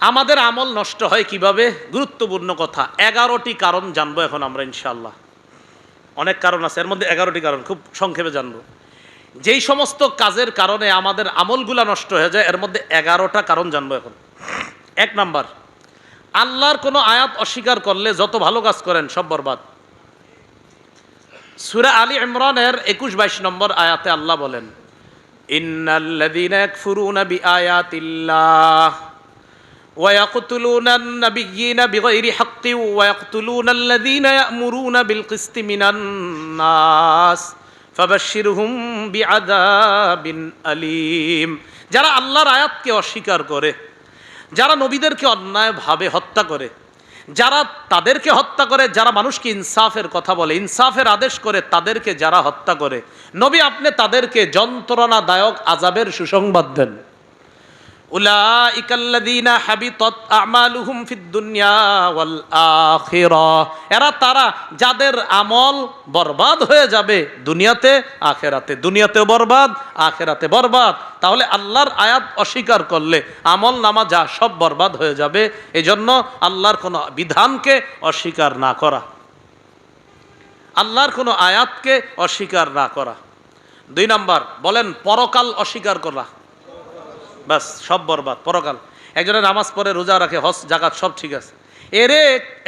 আমাদের আমল নষ্ট হয় কীভাবে? গুরুত্বপূর্ণ কথা। এগারোটি কারণ জানব এখন আমরা ইনশাল্লাহ অনেক কারণ আছে, এর মধ্যে এগারোটি কারণ, খুব সংক্ষেপে জানব। যেই সমস্ত কাজের কারণে আমাদের আমলগুলা নষ্ট হয়ে যায়, এর মধ্যে এগারোটা কারণ জানব এখন। এক নাম্বার, আল্লাহর কোনো আয়াত অস্বীকার করলে যত ভালো কাজ করেন, সব বরবাদ। সুরা আলী ইমরানের একুশ বাইশ নম্বর আয়াতে আল্লাহ বলেন, ইন্নাল্লাযীনা ইয়াকফুরুনা বিআয়াতিল্লাহ। ويقتلون النبيين بغير حق ويقتلون الذين يأمرون بالقسط من الناس فبشرهم بعذاب أليم যারা আল্লাহর আয়াতকে অস্বীকার করে যারা নবীদেরকে অন্যায়ভাবে হত্যা করে যারা তাদেরকে হত্যা করে যারা মানুষকে ইনসাফের কথা বলে ইনসাফের আদেশ করে তাদেরকে যারা হত্যা করে নবী আপনি তাদেরকে যন্ত্রণাদায়ক আজাবের সুসংবাদ দেন এরা তারা যাদের আমল বরবাদ হয়ে যাবে দুনিয়াতে, আখেরাতে। দুনিয়াতেও বরবাদ, আখেরাতে বরবাদ। তাহলে আল্লাহর আয়াত অস্বীকার করলে আমল নামা যা সব বরবাদ হয়ে যাবে, এজন্য আল্লাহর কোনো বিধানকে অস্বীকার না করা। আল্লাহর কোনো আয়াতকে অস্বীকার না করা। দুই নাম্বার, বলেন, পরকাল অস্বীকার করা। বাস, সব বরবাদ, পরকাল। একজনের নামাজ পড়ে, রোজা রাখে, হজ, জাকাত, সব ঠিক আছে। এরে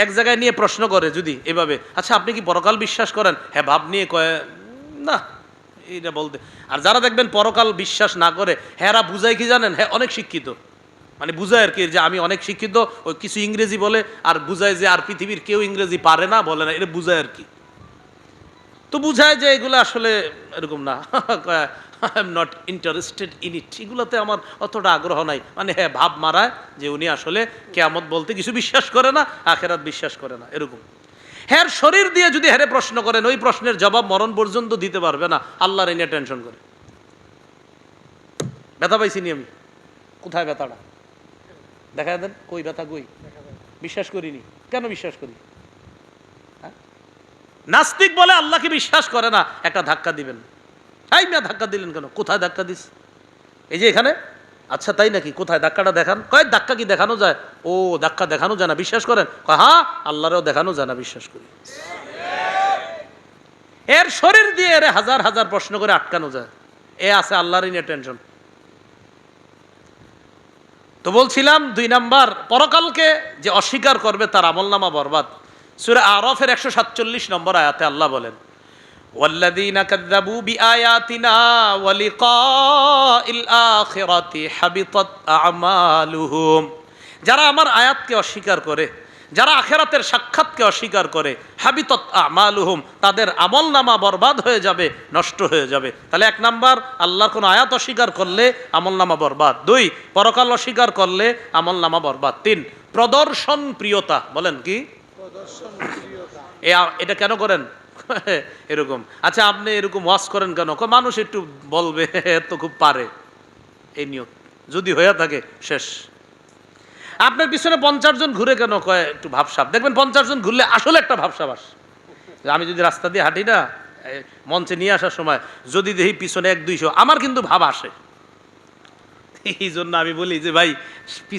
এক জায়গায় নিয়ে প্রশ্ন করে যদি এভাবে আচ্ছা আপনি কি পরকাল বিশ্বাস করেন? হ্যাঁ ভাব নিয়ে কয়ে, না, এইটা বলতে আর যারা দেখবেন পরকাল বিশ্বাস না করে হ্যাঁ বুঝায় কি জানেন? হ্যাঁ অনেক শিক্ষিত। মানে বুঝায় আর কি, যে আমি অনেক শিক্ষিত ওই কিছু ইংরেজি বলে, আর বুঝায় যে আর পৃথিবীর কেউ ইংরেজি পারে না, বলে না, এটা বুঝায় আর কি। তো বুঝায় যে এগুলো আসলে এরকম না। I am not interested in it এগুলোতে আমার অতটা আগ্রহ নাই। মানে হ্যাঁ ভাব মারায় যে উনি আসলে কেয়ামত বলতে কিছু বিশ্বাস করে না, আখেরাত বিশ্বাস করে না, এরকম। হ্যাঁ শরীর দিয়ে যদি হ্যারে প্রশ্ন করেন, ওই প্রশ্নের জবাব মরণ পর্যন্ত দিতে পারবে না। আল্লাহর এনে টেনশন করে। ব্যথা পাইছি নি আমি? কোথায় ব্যথাটা? দেখা দেন, কই ব্যথা, কই? বিশ্বাস করিনি। কেন বিশ্বাস করি? হ্যাঁ? নাস্তিক বলে আল্লাহকে বিশ্বাস করে না, একটা ধাক্কা দিবেন। এই মেয়ে ধাক্কা দিলেন কেন? কোথায় ধাক্কা দিস? এই যে এখানে? আচ্ছা তাই নাকি? কোথায়? ধাক্কাটা দেখান। কয়, ধাক্কা কি দেখানো যায়? ও, ধাক্কা দেখানো যায় না, বিশ্বাস করেন? কয় হ্যাঁ আল্লাহরেও দেখানো যায় না, বিশ্বাস করি। এর শরীর দিয়ে এর হাজার হাজার প্রশ্ন করে আটকানো যায়। এ আছে আল্লাহরই নিয়ে টেনশন তো বলছিলাম দুই নাম্বার, পরকালকে যে অস্বীকার করবে তার আমলনামা বরবাদ। সুরে আরফের একশো সাতচল্লিশ নম্বর আয়াতে আল্লাহ বলেন والذين كذبوا بآياتنا ولقاء الآخرة حبطت أعمالهم যারা আমার আয়াতকে অস্বীকার করে যারা আখেরাতের সাক্ষাৎকে অস্বীকার করে হাবিতত আমালুহুম তাদের আমল নামা বরবাদ হয়ে যাবে নষ্ট হয়ে যাবে তাহলে এক নাম্বার আল্লাহর কোনো আয়াত অস্বীকার করলে আমল নামা বরবাদ দুই পরকাল অস্বীকার করলে আমল নামা বরবাদ তিন প্রদর্শন প্রিয়তা বলেন কি এ আ- এটা কেন করেন এরকম। আচ্ছা আপনি এরকম ওয়াশ করেন কেন? মানুষ একটু বলবে "এ তো খুব পারে। এই নিয়ত। যদি হয়ে থাকে, শেষ। আপনার পিছনে পঞ্চাশ জন ঘুরে কেন কয়, একটু ভাবসাব। দেখবেন পঞ্চাশ জন ঘুরলে আসলে একটা ভাবসাব আসে আমি যদি রাস্তা দিয়ে হাঁটি না মঞ্চে নিয়ে আসার সময়, যদি দেখি পিছনে এক দুইশো, আমার কিন্তু ভাব আসে। এই জন্য আমি বলি যে, ভাই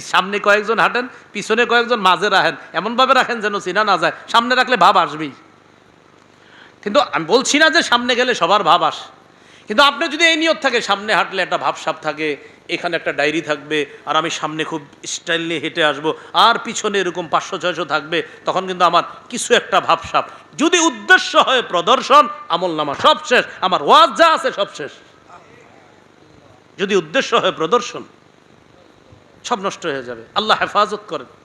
সামনে কয়েকজন হাঁটেন, পিছনে কয়েকজন মাঝে রাখেন। এমনভাবে রাখেন যেন চিনা না যায়। সামনে রাখলে ভাব আসবেই। কিন্তু আমি বলছি না যে সামনে গেলে সবার ভাব আসে। কিন্তু আপনি যদি এই নিয়ত থাকে, সামনে হাঁটলে একটা ভাবসাব থাকে, এখানে একটা ডায়েরি থাকবে, আর আমি সামনে খুব স্টাইল নিয়ে হেঁটে আসব, আর পিছনে এরকম পাঁচশো, ছয়শো থাকবে, তখন কিন্তু আমার কিছু একটা ভাবসাব। যদি উদ্দেশ্য হয় প্রদর্শন, আমল নামা সব শেষ, আমার ওয়াজ যা আছে সব শেষ। যদি উদ্দেশ্য হয় প্রদর্শন, সব নষ্ট হয়ে যাবে। আল্লাহ হেফাজত করেন।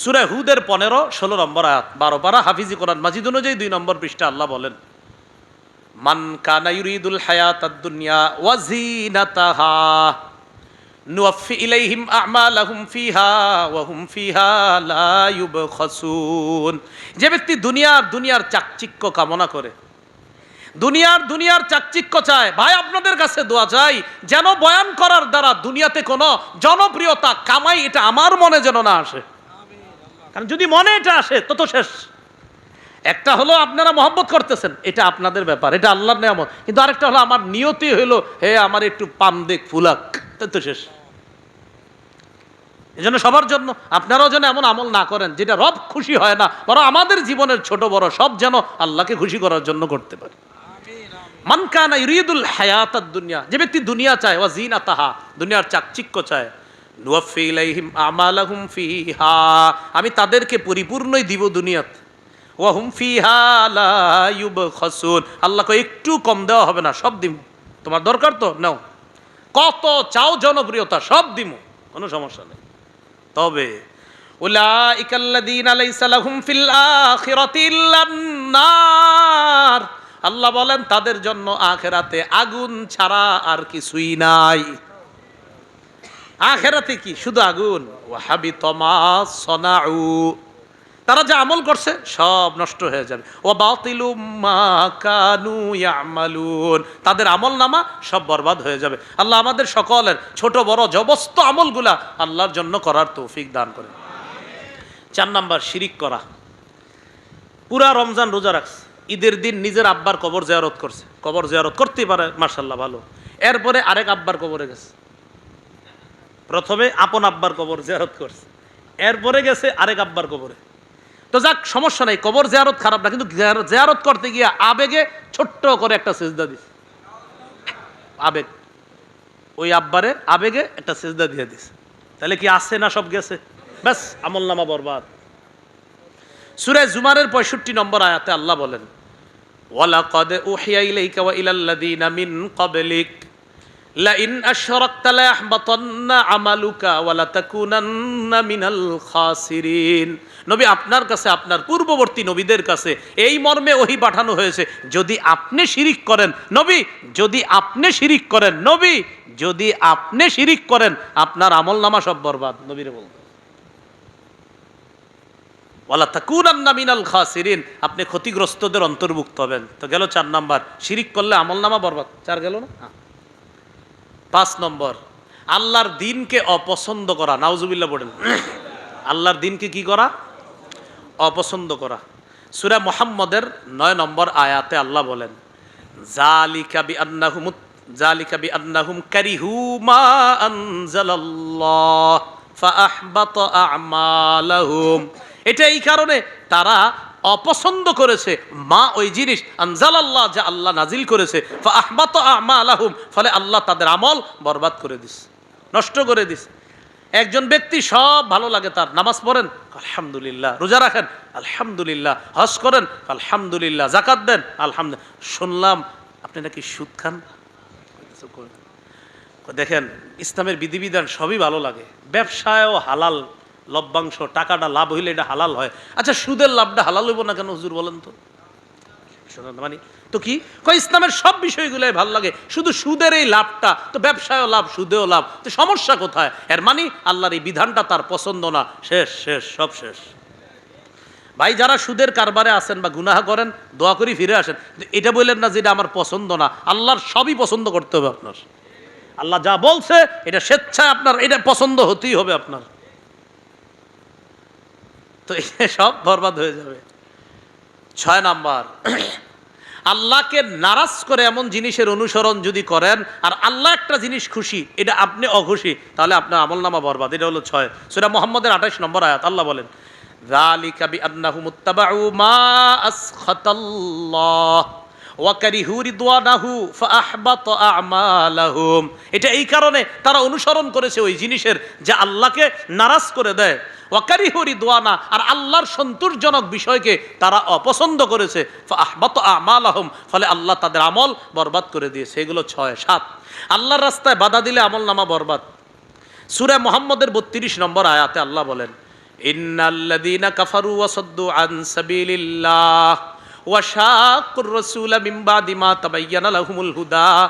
সুরা হুদের পনেরো, ষোলো নম্বর আয়াত। বারো পারা, হাফিজি কোরআন মাজিদ অনুযায়ী দুই নম্বর পৃষ্ঠা আল্লাহ বলেন, মান কানা ইউরিদুল হায়াত দুনিয়া ওয়াজিনাতাহা নুয়াফি ইলাইহিম আমালাহুম ফিহা ওয়া হুম ফিহা লা ইউবখাসুন যে ব্যক্তি দুনিয়ার দুনিয়ার চাকচিক্য কামনা করে, দুনিয়ার দুনিয়ার চাকচিক্য চায়, ভাই, আপনাদের কাছে দোয়া চাই, যেন বয়ান করার দ্বারা দুনিয়াতে কোনো জনপ্রিয়তা কামাই, এটা আমার মনে যেন না আসে। কারণ যদি মনে এটা আসে তত শেষ। একটা হলো আপনারা মহব্বত করতেছেন এটা আপনাদের ব্যাপার এটা আল্লাহর নিয়ামত। কিন্তু আরেকটা হলো আমার নিয়তি হলো হে আমার একটু পাম দেখ ফুলাক তাই তো শেষ। এজন্য সবার জন্য আপনারাও যেন এমন আমল না করেন যেটা রব খুশি হয় না বরং আমাদের জীবনের ছোট বড় সব যেন আল্লাহকে খুশি করার জন্য করতে পারে। মানকানা ইরিদুল হায়াত দুনিয়া যে ব্যক্তি দুনিয়া চায় ওয়া জিনা তাহা দুনিয়ার চাকচিক্য চায় আমি তাদেরকে পরিপূর্ণই দিব দুনিয়াতে। ওয়া হুম ফিহা লা ইউবখাসুন। আল্লাহ একটু কম দেওয়া হবে না, সব দিব তোমার দরকার তো? নাও। কত চাও জনপ্রিয়তা, সব দিমু। কোনো সমস্যা নেই। তবে আল্লাহ বলেন, তাদের জন্য আখেরাতে আগুন ছাড়া আর কিছুই নাই। আখেরাতে কি? শুধু আগুন? ওয়াহাবি তমা সনাউ। তারা যা আমল করছে, সব নষ্ট হয়ে যাবে। ও বাতিলু কানু ইয়ামালুন। তাদের আমল নামা সব বরবাদ হয়ে যাবে। আল্লাহ আমাদের সকলের ছোট, বড়, জবস্ত আমলগুলা আল্লাহর জন্য করার তৌফিক দান করে। চার নাম্বার, শিরিক করা। পুরা রমজান রোজা রাখছে। ঈদের দিন নিজের আব্বার কবর জিয়ারত করছে। কবর জিয়ারত করতেই পারে মার্শাল্লাহ ভালো। এরপরে আরেক আব্বার কবরে গেছে। প্রথমে আপন আব্বার কবর জিয়ারত করছে। এরপরে গেছে আরেক আব্বার কবরে। তো যাক, সমস্যা নাই, কবর জিয়ারত খারাপ না, কিন্তু জিয়ারত- করতে গিয়ে আবেগে ছোট্ট করে একটা সেজদা দিছে। আবেগ। ওই আব্বারে আবেগে একটা সেজদা দিয়ে দিছে। তাহলে কি আছে না সব গেছে? ব্যাস, আমল নামা বরবাদ। সুরে জুমারের পঁয়ষট্টি নম্বর আয়াতে আল্লাহ বলেন, ওয়ালাকাদ উহিয়া ইলাইকা ওয়া ইলাল্লাযীনা মিন ক্বাবলিক। লাইন আশরাকতা লায়াহবাতান্না আমালুকা ওয়া লাতাকুনান্না মিনাল খাসিরিন। নবী আপনার কাছে, আপনার পূর্ববর্তী নবীদের কাছে এই মর্মে ওহি পাঠানো হয়েছে, যদি আপনি শিরিক করেন, নবী, যদি আপনি শিরিক করেন, নবী, যদি আপনি শিরিক করেন, আপনার আমল নামা সব বরবাদ, নবীরে বলবেন ওয়ালা তাকুনান্না মিনাল খাসিরিন, আপনি ক্ষতিগ্রস্তদের অন্তর্ভুক্ত হবেন। তো গেল চার নাম্বার, শিরিক করলে আমল নামা বরবাদ, চার গেল না? হ্যাঁ। পাঁচ নম্বর, আল্লাহর দিনকে অপছন্দ করা, নাউজুবিল্লাহ বলেন আল্লাহর দিনকে কি করা? অপছন্দ করা। সুরা মোহাম্মদের নয় নম্বর আয়াতে আল্লাহ বলেন এটা এই কারণে তারা অপছন্দ করেছে। মা ওই জিনিস আনজাল আল্লাহ যা আল্লাহ নাজিল করেছে। ফাআহবাত আ'মালাহুম, ফলে আল্লাহ তাদের আমল বরবাদ করে দিস, নষ্ট করে দিস। একজন ব্যক্তি সব ভালো লাগে, তার নামাজ পড়েন, আলহামদুলিল্লাহ, রোজা রাখেন, আলহামদুলিল্লাহ। হজ করেন, আলহামদুলিল্লাহ। জাকাত দেন, আলহামদুলিল্লাহ। শুনলাম, আপনি নাকি সুদ খান? দেখেন, ইসলামের বিধিবিধান সবই ভালো লাগে। ব্যবসায়ও হালাল। লভ্যাংশ, টাকাটা লাভ হইলে এটা হালাল হয়। আচ্ছা সুদের লাভটা হালাল হইব না কেন হুজুর বলেন তো? মানে তো কি? কয়, ইসলামের সব বিষয়গুলোই ভালো লাগে। শুধু সুদের এই লাভটা, তো ব্যবসায়ও লাভ, সুদেও লাভ। তো সমস্যা কোথায়? এর মানে আল্লাহর এই বিধানটা তার পছন্দ না। শেষ শেষ, সব শেষ। ভাই, যারা সুদের কারবারে আসেন বা গুনাহ করেন, দোয়া করি ফিরে আসেন। এটা বললেন না যে এটা আমার পছন্দ না। আল্লাহর সবই পছন্দ করতে হবে আপনার। আল্লাহ যা বলছে, এটা স্বেচ্ছায় আপনার, এটা পছন্দ হতেই হবে আপনার। তো এটা সব বরবাদ হয়ে যাবে ছয় নাম্বার আল্লাহকে নারাজ করে এমন জিনিসের অনুসরণ যদি করেন আর আল্লাহ একটা জিনিস খুশি এটা আপনি অখুশি তাহলে আপনার আমল নামা বরবাদ এটা হলো ছয় সেটা মোহাম্মদের আঠাশ নম্বর আয়াত আল্লাহ বলেন ذَلِكَ بِأَنَّهُمُ اتَّبَعُوا مَا أَسْخَطَ اللَّهُ এটা এই কারণে তারা অনুসরণ করেছে ওই জিনিসের যে আল্লাহকে নারাজ করে দেয়। ওয়াকারিহু দোয়ানা আর আল্লাহর সন্তোষজনক বিষয়কে তারা অপছন্দ করেছে। আহবত আমাল আহম ফলে আল্লাহ তাদের আমল বরবাদ করে দিয়েছে। এগুলো ছয়, সাত। আল্লাহর রাস্তায় বাধা দিলে আমল নামা বরবাদ। সুরে মোহাম্মদের বত্রিশ নম্বর আয়াতে আল্লাহ বলেন ইন্নাল্লাদিনা কাফারু ওয়াসাদ্দু আনসাবিলিল্লাহ রসুল লাহুমুল হুদা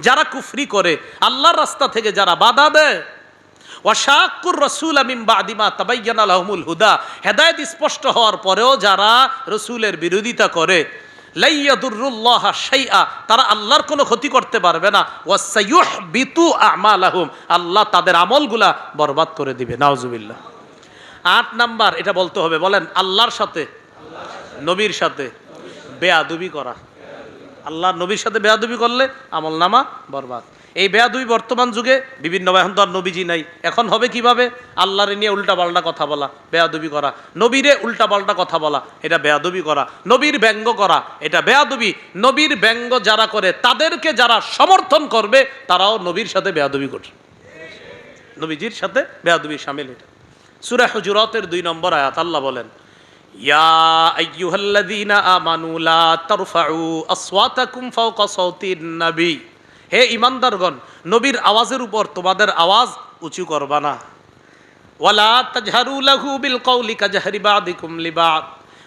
যারা কুফরি করে, আল্লাহর রাস্তা থেকে যারা বাধা দেয় ওয়াশাকুর রসুল আমিম বাদিমা তাবাইয়ানা লাহুমুল হুদা হেদায়েত স্পষ্ট হওয়ার পরেও যারা রসুলের বিরোধিতা করে লাইয়াদুরুল্লাহ শাইআ, তারা আল্লাহর কোনো ক্ষতি করতে পারবে না। ওয়াসাইয়ুহবিতু আমালাহুম, আল্লাহ তাদের আমলগুলা বরবাদ করে দিবে, নাউজুবিল্লাহ। আট নাম্বার, এটা বলতে হবে, বলেন, আল্লাহর সাথে, নবীর সাথে বেয়াদুবি করা। আল্লাহ নবীর সাথে বেয়াদুবি করলে আমল নামা বরবাদ। এই বেয়াদবি বর্তমান যুগে বিভিন্ন এখন তো আর নবীজি নাই। এখন হবে কীভাবে? আল্লাহর নিয়ে উল্টা পাল্টা কথা বলা, বেয়াদবি করা। নবীরে উল্টা পাল্টা কথা বলা, এটা বেয়াদবি করা। নবীর ব্যঙ্গ করা, এটা বেয়াদবি। নবীর ব্যঙ্গ যারা করে, তাদেরকে যারা সমর্থন করবে, তারাও নবীর সাথে বেয়াদবি করছে নবীজির সাথে বেয়াদবি সামিল এটা। সুরা হুজুরাতের দুই নম্বর আয়াত, আল্লাহ বলেন, ইয়া আইয়ুহাল্লাযীনা আমানু লা তারফাউ আসওয়াতাকুম ফাওকা সাওতিন নবী। হে ইমানদারগণ, নবীর আওয়াজের উপর তোমাদের আওয়াজ উঁচু করবা না। ওয়ালা তাজহারু লাহু বিল কওলি কাজহারি বাদিকুম লিবাদ।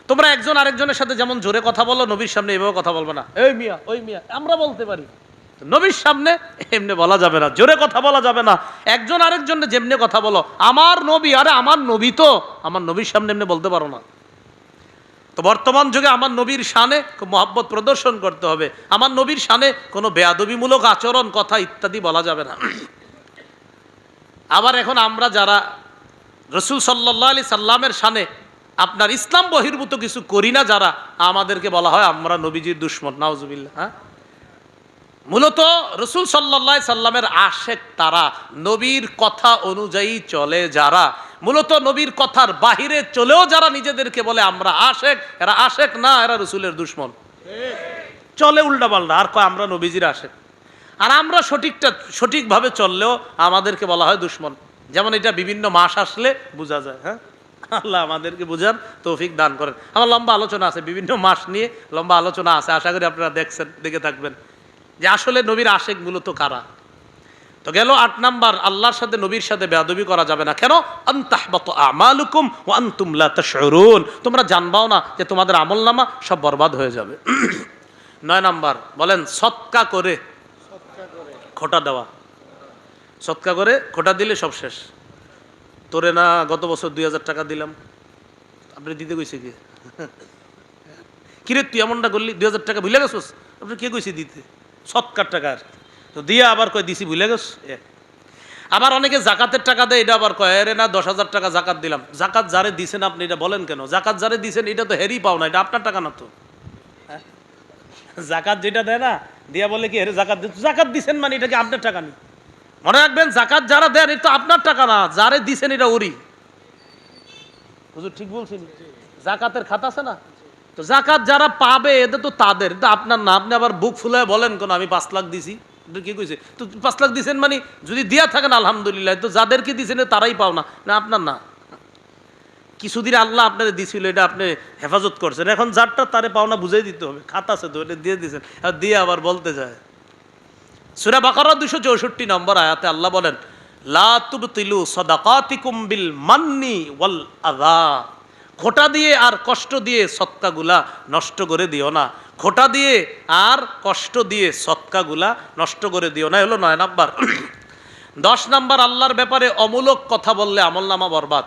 তোমরা একজন আরেকজনের সাথে যেমন জোরে কথা বলো, নবীর সামনে এভাবে কথা বলবে না। এই মিয়া, ওই মিয়া, আমরা বলতে পারি। নবীর সামনে এমনি বলা যাবে না, জোরে কথা বলা যাবে না। একজন আরেকজনের যেমনি কথা বলো, আমার নবী, আরে আমার নবী তো, আমার নবীর সামনে এমনি বলতে পারো না। তো বর্তমান যুগে আমার নবীর শানে মহাব্বত প্রদর্শন করতে হবে। আমার নবীর শানে কোনো বেয়াদবিমূলক আচরণ, কথা ইত্যাদি বলা যাবে না। আবার এখন আমরা যারা রসুল সাল্লাহ আলি সাল্লামের শানে আপনার ইসলাম বহির্ভূত কিছু করি না, যারা আমাদেরকে বলা হয় আমরা নবীজির দুশ্মন নাওজুবিল্লা হ্যাঁ? মূলত রসুল সাল্লাহ সাল্লামের আশেক তারা, নবীর কথা অনুযায়ী চলে যারা। মূলত নবীর কথার বাহিরে চলেও যারা নিজেদেরকে বলে আমরা আশেক, এরা আশেক না, এরা রসুলের দুশ্মন। চলে উল্টা পাল্টা আর কয় আমরা নবীজির আশেক। আর আমরা সঠিকটা, সঠিকভাবে চললেও আমাদেরকে বলা হয় দুশ্মন। যেমন এটা বিভিন্ন মাস আসলে বোঝা যায় হ্যাঁ? আল্লাহ আমাদেরকে বোঝান তৌফিক দান করেন। আমার লম্বা আলোচনা আছে, বিভিন্ন মাস নিয়ে লম্বা আলোচনা আছে, আশা করি আপনারা দেখছেন, দেখে থাকবেন। যে আসলে নবীর আশেক মূলত কারা? তো গেল আট নাম্বার, আল্লাহর সাথে নবীর সাথে বেয়াদবি করা যাবে না। কেন? আমালুকুম তোমরা জানবাও না যে তোমাদের আমল নামা সব বরবাদ হয়ে যাবে। নয় নাম্বার, বলেন, সৎকা করে খোটা দেওয়া। সৎকা করে খোটা দিলে সব শেষ। তোরে না গত বছর দুই হাজার টাকা দিলাম। আপনি দিতে কইছে কি? কিরে, তুই এমনটা করলি? দুই হাজার টাকা ভুলে গেছোস? আপনি কে কইছে দিতে? সৎকার টাকা আর তো দিয়ে আবার কয় দিছি ভুলে গেছ। আবার অনেকে জাকাতের টাকা দেয় এটা আবার কয় আরে না দশ হাজার টাকা জাকাত দিলাম। জাকাত যারে দিছেন আপনি এটা বলেন কেন? জাকাত যারে দিছেন এটা তো হেরি পাও না এটা আপনার টাকা না তো। হ্যাঁ? জাকাত যেটা দেয় না দিয়া বলে কি হেরে জাকাত দিচ্ছ জাকাত দিছেন মানে এটা কি আপনার টাকা নেই মনে রাখবেন জাকাত যারা দেন এটা তো আপনার টাকা না যারে দিছেন এটা ওরি হুজুর ঠিক বলছেন? জাকাতের খাতা আছে না? তো জাকাত যারা পাবে, এটা তো তাদের। এটা আপনার না, আপনি আবার বুক ফুলে বলেন কোন, আমি পাঁচ লাখ দিছি। কি কইছে? তো পাঁচ লাখ দিছেন মানে যদি দিয়া থাকেন, আলহামদুলিল্লাহ। তো যাদেরকে দিছেন তারাই পাও না। না, আপনার না। কিছুদিন আল্লাহ আপনাদের দিছিল, এটা আপনি হেফাজত করছেন। এখন যারটা তারে পাওনা বুঝাই দিতে হবে। খাতা আছে তো, এটা দিয়ে দিয়েছেন আর দিয়ে আবার বলতে যায়। সুরা বাকারা দুশো চৌষট্টি নম্বর আয়াতে আল্লাহ বলেন, লা তুবতিলু সদাকাতিকুম বিল মান্নি ওয়াল আদা খোটা দিয়ে আর কষ্ট দিয়ে সৎকাগুলা নষ্ট করে দিও না। খোটা দিয়ে আর কষ্ট দিয়ে সৎকাগুলা নষ্ট করে দিও না। হলো নয় নাম্বার। দশ নাম্বার, আল্লাহর ব্যাপারে অমূলক কথা বললে আমল নামা বরবাদ।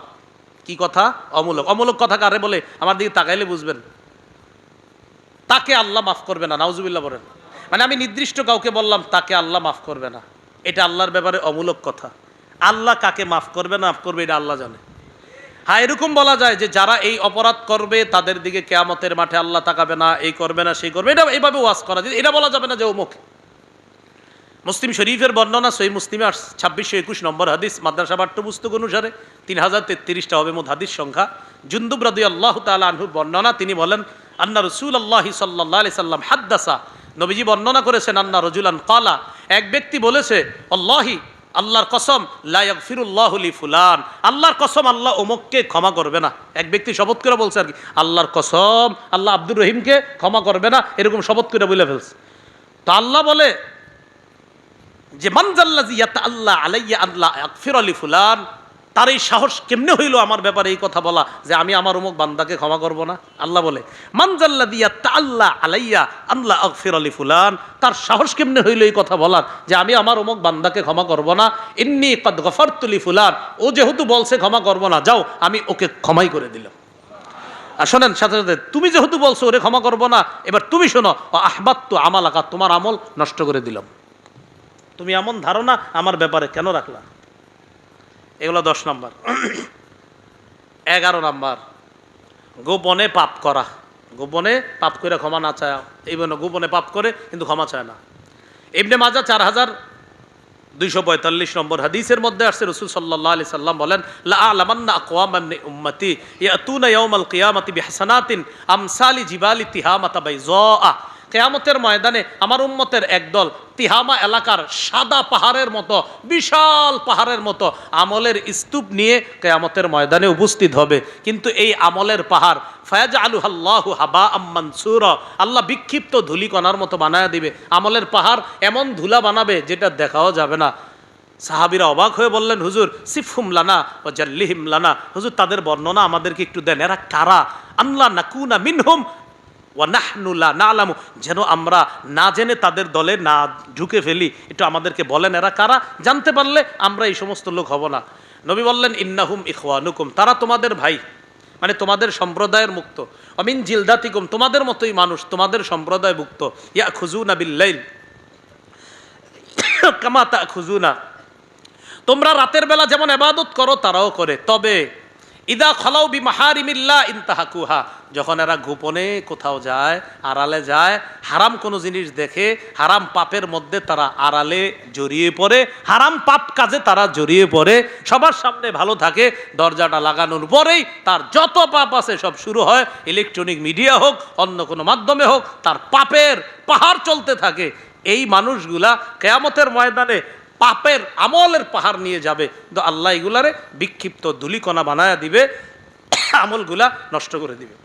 কি কথা? অমূলক। অমূলক কথা কারে বলে? আমার দিকে তাকাইলে বুঝবেন। তাকে আল্লাহ মাফ করবে না, নাউজুবিল্লাহ বলেন। মানে আমি নির্দিষ্ট কাউকে বললাম, তাকে আল্লাহ মাফ করবে না। এটা আল্লাহর ব্যাপারে অমূলক কথা। আল্লাহ কাকে মাফ করবে না মাফ করবে, এটা আল্লাহ জানে। হ্যাঁ এরকম বলা যায় যে যারা এই অপরাধ করবে, তাদের দিকে কেয়ামতের মাঠে আল্লাহ তাকাবে না, এই করবে না, সেই করবে। এটা এইভাবে ওয়াজ করা যায়। এটা বলা যাবে না যে অমুক। মুসলিম শরীফের বর্ণনা সই মুসলিমে ছাব্বিশশো একুশ নম্বর হাদিস, মাদ্রাসা পাঠ্যপুস্তক অনুসারে তিন হাজার তেত্রিশটা হবে মোট হাদিস সংখ্যা। জুন্দুব রাদি আল্লাহ তালা আনহুর বর্ণনা, তিনি বলেন, আন্না রসুল আল্লাহ সাল্লাহ সাল্লাম হাদ্দাসা। নবীজি বর্ণনা করেছেন, আন্না রজুলান কালা এক ব্যক্তি বলেছে, আল্লাহি আল্লাহর কসম লাইক ফিরুল্লাহলি ফুলান। আল্লাহর কসম আল্লাহ অমুককে ক্ষমা করবে না। এক ব্যক্তি শপথ করে বলছে আর কি, আল্লাহর কসম, আল্লাহ আব্দুর রহিমকে ক্ষমা করবে না, এরকম শপথ করে বলে ফেলছে। তো আল্লাহ বলে যে মানজাল্লা জিয়া আল্লাহ আলাইয়া আল্লাহ আকফির আলী ফুলান তার এই সাহস কেমনে হইল আমার ব্যাপারে এই কথা বলা? যে আমি আমার অমুক বান্দাকে ক্ষমা করব না? আল্লাহ বলে মানজাল্লাদি ইয়াতা আল্লাহ আলাইয়া আল্লাহ আকফির আলী ফুলান। তার সাহস কেমনে হইল এই কথা বলার? যে আমি আমার অমুক বান্দাকে ক্ষমা করব না। এমনি কদ গফরতুলি ফুলান। ও যেহেতু বলছে ক্ষমা করব না, যাও, আমি ওকে ক্ষমাই করে দিলাম। আর শোনেন, সাথে সাথে, তুমি যেহেতু বলছো ওরে ক্ষমা করব না, এবার তুমি শোনো আহবাত তো আমালাকা, তোমার আমল নষ্ট করে দিলাম। তুমি এমন ধারণা আমার ব্যাপারে কেন রাখলা? এগুলো দশ নম্বর। এগারো নাম্বার। গোপনে পাপ করা। গোপনে পাপ করে ক্ষমা না চায়। এই জন্য গোপনে পাপ করে, কিন্তু ক্ষমা চায় না। এমনি মাজা চার হাজার দুইশো পঁয়তাল্লিশ নম্বর হাদিসের মধ্যে আসছে, রসুল সাল্লাহ আলি সাল্লাম বলেন, লা আলামান্না আকওয়াম মিন উম্মতি ইয়াতুনা ইয়াউমাল কিয়ামাতি বিহাসানাতিন আমসালি জিবালি তিহামাতা বাইযা কেয়ামতের ময়দানে আমার উম্মতের একদল তিহামা এলাকার সাদা পাহাড়ের মতো, বিশাল পাহাড়ের মতো আমলের স্তূপ নিয়ে কেয়ামতের ময়দানে উপস্থিত হবে। কিন্তু এই আমলের পাহাড় ফয়াজ আলু আল্লাহ হাবা আম্মানসুর আল্লাহ বিক্ষিপ্ত ধুলিকণার মতো বানায় দিবে। আমলের পাহাড় এমন ধুলা বানাবে যেটা দেখাও যাবে না। সাহাবিরা অবাক হয়ে বললেন, হুজুর, সিফহুম লানা ও জাল্লিহিম লানা। হুজুর, তাদের বর্ণনা আমাদেরকে একটু দেন। এরা কারা? আল্লাহ নাকুনা মিনহুম ওয়ানাহনুলা না আলামু যেন আমরা না জেনে তাদের দলে না ঢুকে ফেলি। একটু আমাদেরকে বলেন, এরা কারা? জানতে পারলে আমরা এই সমস্ত লোক হব না। নবী বললেন, ইন্নাহুম ইখওয়ানুকুম, তারা তোমাদের ভাই মানে তোমাদের সম্প্রদায়ের মুক্ত। অমিন জিলদাতিকুম, তোমাদের মতোই মানুষ, তোমাদের সম্প্রদায় মুক্ত। ইয়া খুজু খুজুনা বিল্লাইল কামাতা খুজুনা তোমরা রাতের বেলা যেমন এবাদত করো, তারাও করে। তবে ইদা খলাও বি মাহারিমিল্লা ইনতাহাকুহা। যখন এরা গোপনে কোথাও যায়, আড়ালে যায়, হারাম কোনো জিনিস দেখে, হারাম পাপের মধ্যে তারা আড়ালে জড়িয়ে পড়ে, হারাম পাপ কাজে তারা জড়িয়ে পড়ে, সবার সামনে ভালো থাকে, দরজাটা লাগানোর পরেই তার যত পাপ আছে সব শুরু হয়, ইলেকট্রনিক মিডিয়া হোক, অন্য কোনো মাধ্যমে হোক, তার পাপের পাহাড় চলতে থাকে। এই মানুষগুলা কেয়ামতের ময়দানে পাপের আমলের পাহাড় নিয়ে যাবে। তো আল্লাহ এগুলারে বিক্ষিপ্ত ধুলিকণা বানায়া দিবে, আমলগুলা নষ্ট করে দিবে।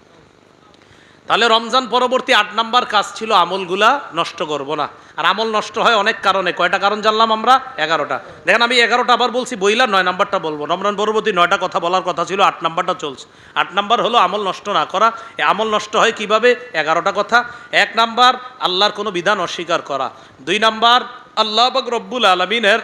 তাহলে রমজান পরবর্তী আট নাম্বার কাজ ছিল আমলগুলা নষ্ট করব না। আর আমল নষ্ট হয় অনেক কারণে। কয়টা কারণ জানলাম আমরা? এগারোটা। দেখেন আমি এগারোটা আবার বলছি, বইলা নয় নাম্বারটা বলব। রমজান পরবর্তী নয়টা কথা বলার কথা ছিল, আট নাম্বারটা চলছে। আট নাম্বার হলো আমল নষ্ট না করা। আমল নষ্ট হয় কীভাবে? এগারোটা কথা। এক নাম্বার, আল্লাহর কোনো বিধান অস্বীকার করা। দুই নাম্বার আল্লাহ বাক রব্বুল আলমিনের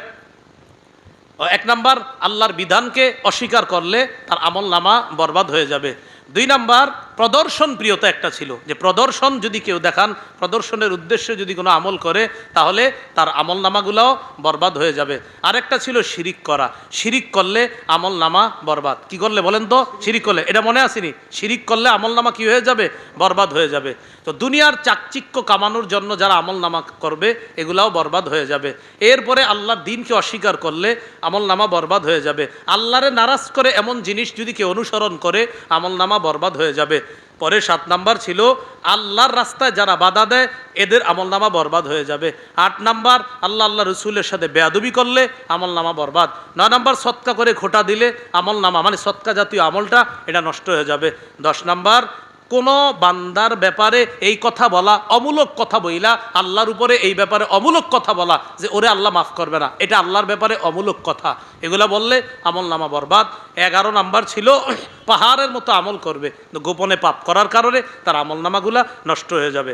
এক নাম্বার, আল্লাহর বিধানকে অস্বীকার করলে তার আমল নামা বরবাদ হয়ে যাবে। দুই নাম্বার প্রদর্শন প্রিয়তা একটা ছিল। যে প্রদর্শন যদি কেউ দেখান, প্রদর্শনের উদ্দেশ্যে যদি কোনো আমল করে, তাহলে তার আমল নামাগুলোও বরবাদ হয়ে যাবে। আরেকটা ছিল শিরিক করা। শিরিক করলে আমল নামা বরবাদ। কি করলে বলেন তো? শিরিক করলে। এটা মনে আসেনি? শিরিক করলে আমল নামা কি হয়ে যাবে? বরবাদ হয়ে যাবে। তো দুনিয়ার চাকচিক্য কামানোর জন্য যারা আমল নামা করবে, এগুলাও বরবাদ হয়ে যাবে। এরপরে আল্লাহর দিনকে অস্বীকার করলে আমল নামা বরবাদ হয়ে যাবে। আল্লাহরে নারাজ করে এমন জিনিস যদি কেউ অনুসরণ করে আমল নামা বরবাদ হয়ে যাবে। পরে সাত নাম্বার ছিল, আল্লাহর রাস্তায় যারা বাধা দেয়, এদের আমলনামা বরবাদ হয়ে যাবে। আট নাম্বার, আল্লাহ আল্লাহ রসুলের সাথে বেয়াদুবি করলে আমলনামা বরবাদ। নয় নাম্বার, সৎকা করে খোটা দিলে আমলনামা মানে সৎকা জাতীয় আমলটা, এটা নষ্ট হয়ে যাবে। দশ নাম্বার কোনো বান্দার ব্যাপারে এই কথা বলা অমূলক কথা বইলা আল্লাহর উপরে এই ব্যাপারে অমূলক কথা বলা যে ওরে আল্লাহ মাফ করবে না। এটা আল্লাহর ব্যাপারে অমূলক কথা। এগুলা বললে আমল নামা বরবাদ। এগারো নাম্বার ছিল, পাহাড়ের মতো আমল করবে। গোপনে পাপ করার কারণে তার আমল নামাগুলা নষ্ট হয়ে যাবে।